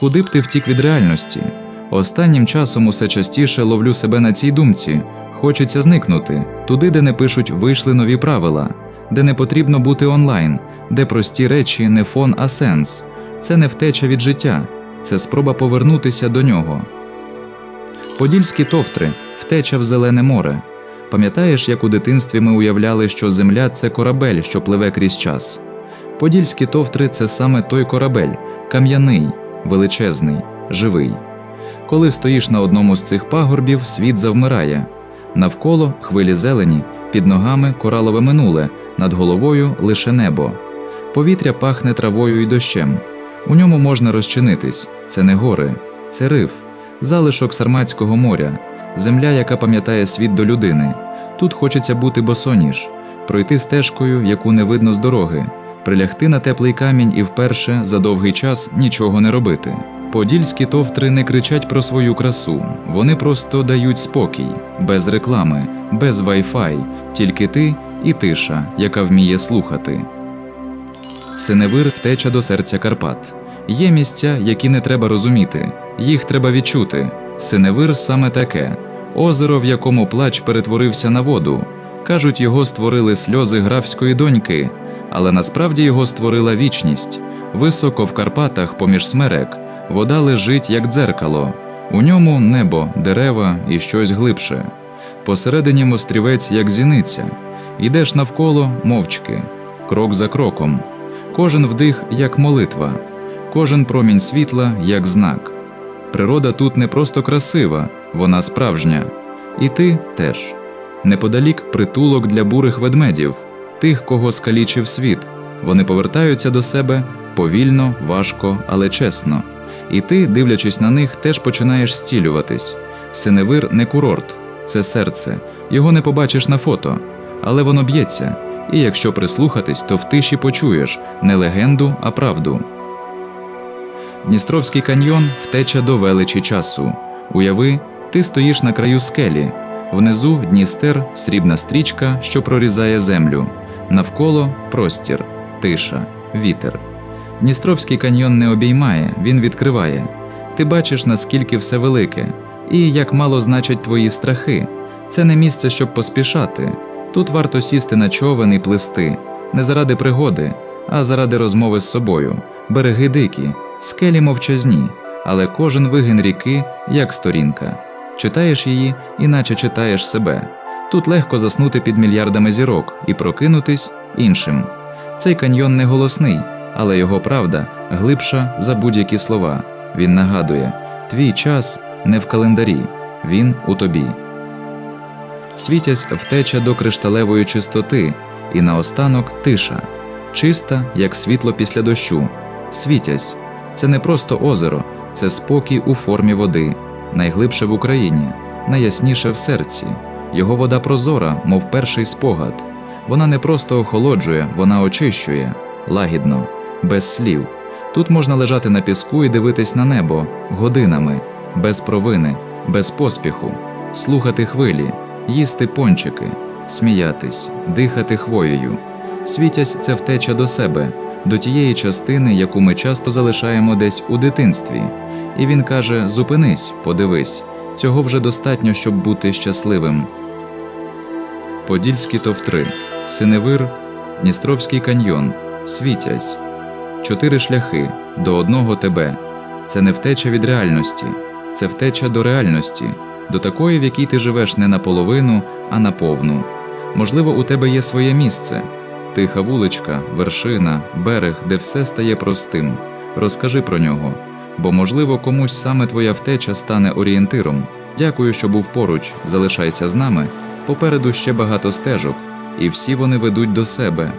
Куди б ти втік від реальності? Останнім часом усе частіше ловлю себе на цій думці. Хочеться зникнути туди, де не пишуть вийшли нові правила, де не потрібно бути онлайн, де прості речі не фон, а сенс. Це не втеча від життя, це спроба повернутися до нього. Подільські товтри втеча в зелене море. Пам'ятаєш, як у дитинстві ми уявляли, що земля це корабель, що пливе крізь час. Подільські товтри це саме той корабель, кам'яний, величезний, живий. Коли стоїш на одному з цих пагорбів, світ завмирає. Навколо хвилі зелені, під ногами коралове минуле, над головою лише небо. Повітря пахне травою і дощем. У ньому можна розчинитись. Це не гори, це риф, залишок Сарматського моря, земля, яка пам'ятає світ до людини. Тут хочеться бути босоніж, пройти стежкою, яку не видно з дороги, прилягти на теплий камінь і вперше за довгий час нічого не робити. Подільські товтри не кричать про свою красу, вони просто дають спокій, без реклами, без Wi-Fi, тільки ти і тиша, яка вміє слухати. Синевир втеча до серця Карпат. Є місця, які не треба розуміти, їх треба відчути. Синевир саме таке озеро, в якому плач перетворився на воду. Кажуть, його створили сльози графської доньки, але насправді його створила вічність. Високо в Карпатах, поміж смерек, вода лежить як дзеркало. У ньому небо, дерева і щось глибше. Посередині мострівець, як зіниця. Йдеш навколо мовчки, крок за кроком. Кожен вдих як молитва, кожен промінь світла як знак. Природа тут не просто красива, вона справжня. І ти теж. Неподалік притулок для бурих ведмедів, тих, кого скалічив світ. Вони повертаються до себе повільно, важко, але чесно. І ти, дивлячись на них, теж починаєш зцілюватись. Синевир не курорт, це серце. Його не побачиш на фото, але воно б'ється. І якщо прислухатись, то в тиші почуєш не легенду, а правду. Дністровський каньйон втеча до величі часу. Уяви, ти стоїш на краю скелі. Внизу Дністер, срібна стрічка, що прорізає землю. Навколо простір, тиша, вітер. Дністровський каньйон не обіймає, він відкриває. Ти бачиш, наскільки все велике, і як мало значать твої страхи. Це не місце, щоб поспішати. Тут варто сісти на човен і плисти, не заради пригоди, а заради розмови з собою. Береги дикі, скелі мовчазні, але кожен вигин ріки як сторінка. Читаєш її, іначе читаєш себе. Тут легко заснути під мільярдами зірок і прокинутись іншим. Цей каньйон не голосний, але його правда глибша за будь-які слова. Він нагадує: твій час не в календарі, він у тобі. Світязь втеча до кришталевої чистоти, і наостанок тиша, чиста, як світло після дощу. Світязь це не просто озеро, це спокій у формі води, найглибше в Україні, найясніше в серці. Його вода прозора, мов перший спогад. Вона не просто охолоджує, вона очищує. Лагідно, без слів. Тут можна лежати на піску і дивитись на небо. Годинами, без провини, без поспіху, слухати хвилі, їсти пончики, сміятись, дихати хвоєю. Світязь це втеча до себе, до тієї частини, яку ми часто залишаємо десь у дитинстві. І він каже: Зупинись, подивись, цього вже достатньо, щоб бути щасливим. Подільські товтри, Синевир, Дністровський каньйон, Світязь. Чотири шляхи до одного тебе. Це не втеча від реальності, це втеча до реальності, до такої, в якій ти живеш не наполовину, а наповну. Можливо, у тебе є своє місце, тиха вуличка, вершина, берег, де все стає простим. Розкажи про нього, бо, можливо, комусь саме твоя втеча стане орієнтиром. Дякую, що був поруч. Залишайся з нами. Попереду ще багато стежок, і всі вони ведуть до себе.